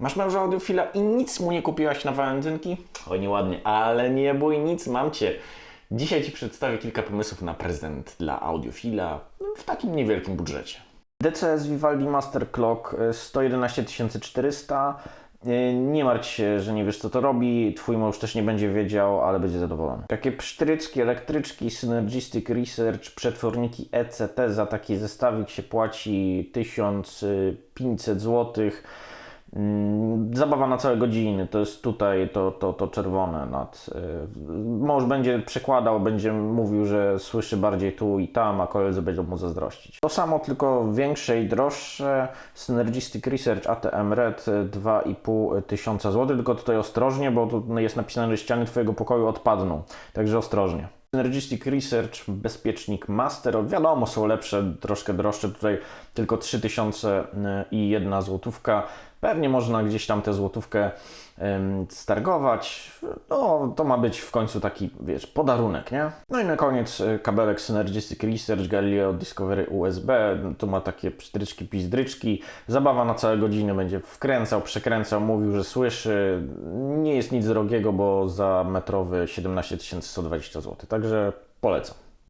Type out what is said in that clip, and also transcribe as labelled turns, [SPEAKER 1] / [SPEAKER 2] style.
[SPEAKER 1] Masz męża audiofila i nic mu nie kupiłaś na walentynki? Oj, nieładnie, ale nie bój nic, mam cię. Dzisiaj Ci przedstawię kilka pomysłów na prezent dla audiofila w takim niewielkim budżecie. DCS Vivaldi Master Clock y, 111 400. Y, Nie martw się, że nie wiesz co to robi. Twój mąż też nie będzie wiedział, ale będzie zadowolony. Takie psztryczki, elektryczki, Synergistic Research, przetworniki ECT. Za taki zestawik się płaci 1500 zł. Mm, Zabawa na całe godziny, to jest tutaj to, to, to czerwone nad. y, Mąż będzie przekładał, będzie mówił, że słyszy bardziej tu i tam, a koledzy będą mu zazdrościć. To samo, tylko większe i droższe. Synergistic Research ATM Red y, 2,5 tysiąca złotych, tylko tutaj ostrożnie, bo tu jest napisane, że ściany Twojego pokoju odpadną, także ostrożnie. Synergistic Research, bezpiecznik Master, wiadomo, są lepsze, troszkę droższe, tutaj tylko 3000 i jedna złotówka. Pewnie można gdzieś tam tę złotówkę stargować. No, to ma być w końcu taki, wiesz, podarunek, nie? No i na koniec y, kabelek Synergistic Research Galileo Discovery USB. Tu ma takie pstryczki, pizdryczki. Zabawa na całe godziny będzie wkręcał, przekręcał, mówił, że słyszy. Nie jest nic drogiego, bo za metrowy 17 120 zł. Także polecam.